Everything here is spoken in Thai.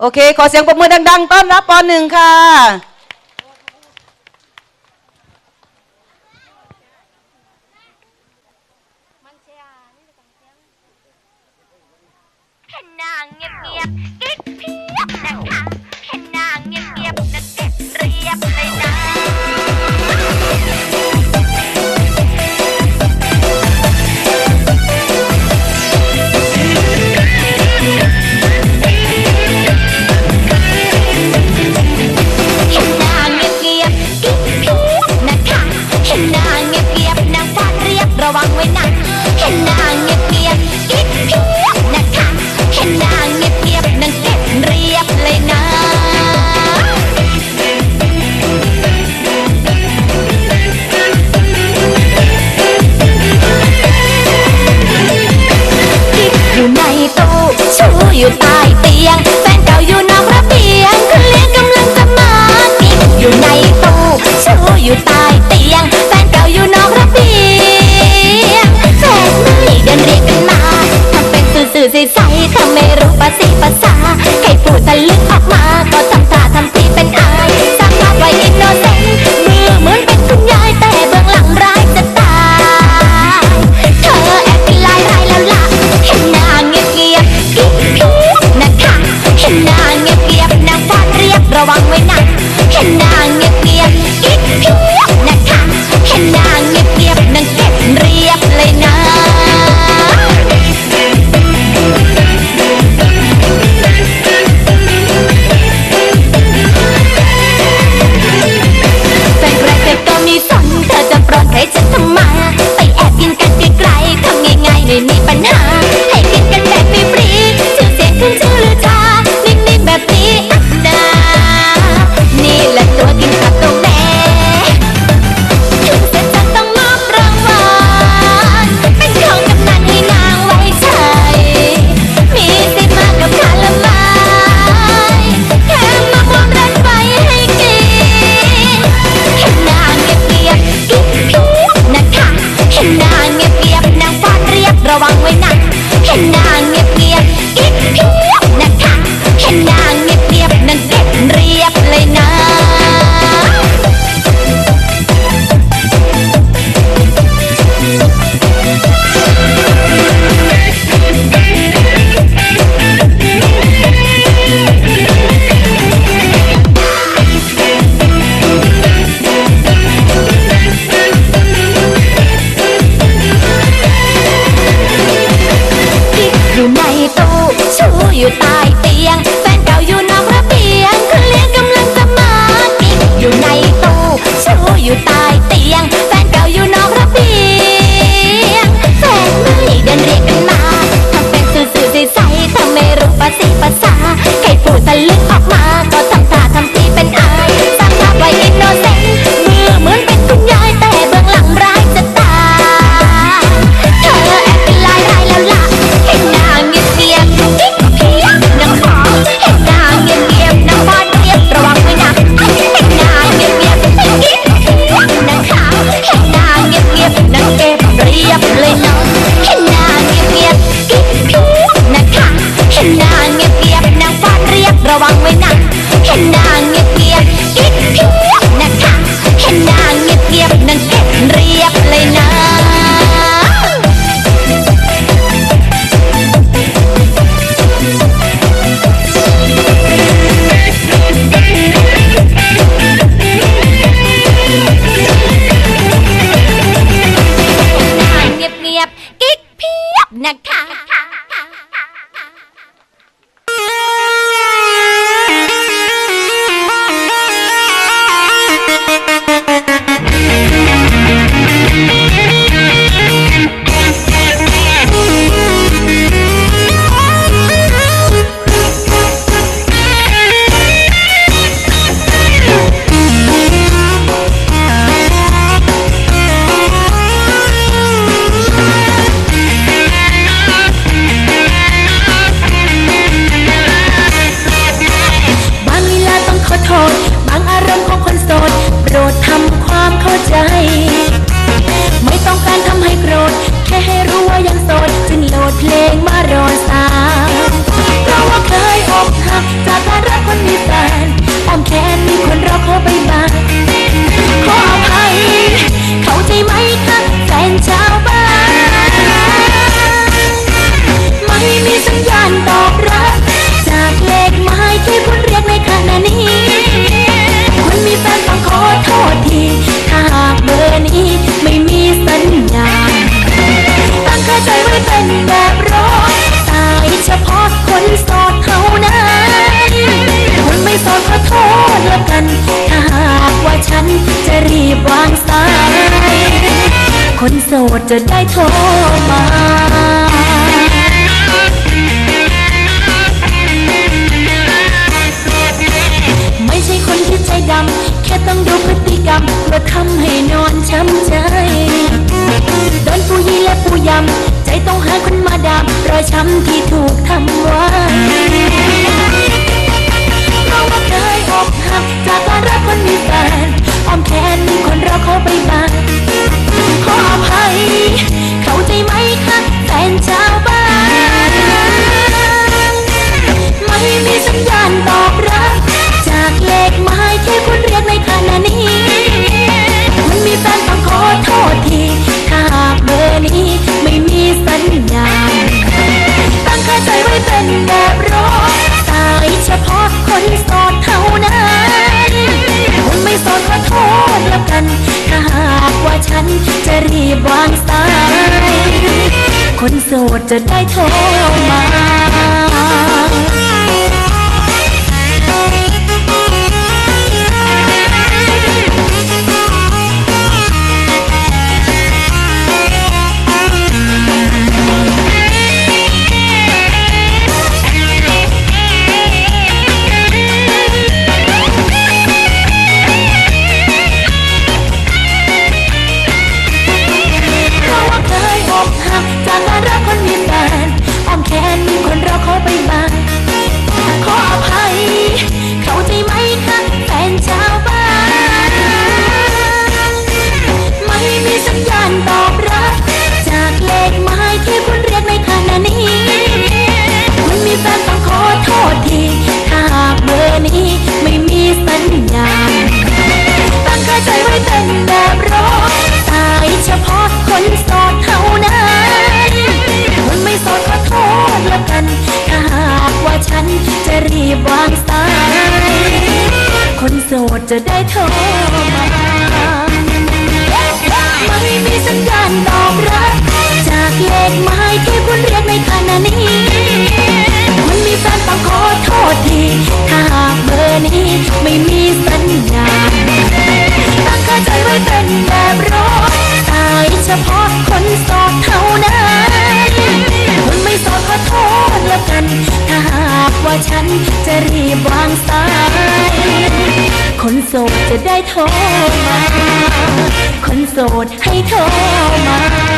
โอเค ขอเสียงปรบมือดัง ๆ ต้อนรับปอหนึ่งค่ะ Tonight Stop. จะได้โทรมาไม่ใช่คนที่ใจดำ แค่ต้องดูพฤติกรรมมาทำให้นอนช้ำใจโดนผู้ยี่และผู้ยำ ใจต้องหาคนมาดามรอยช้ำที่ถูกทำไว้ จะได้เธอ จ带头 สดจะได้โทรมา คนโสดให้โทรมา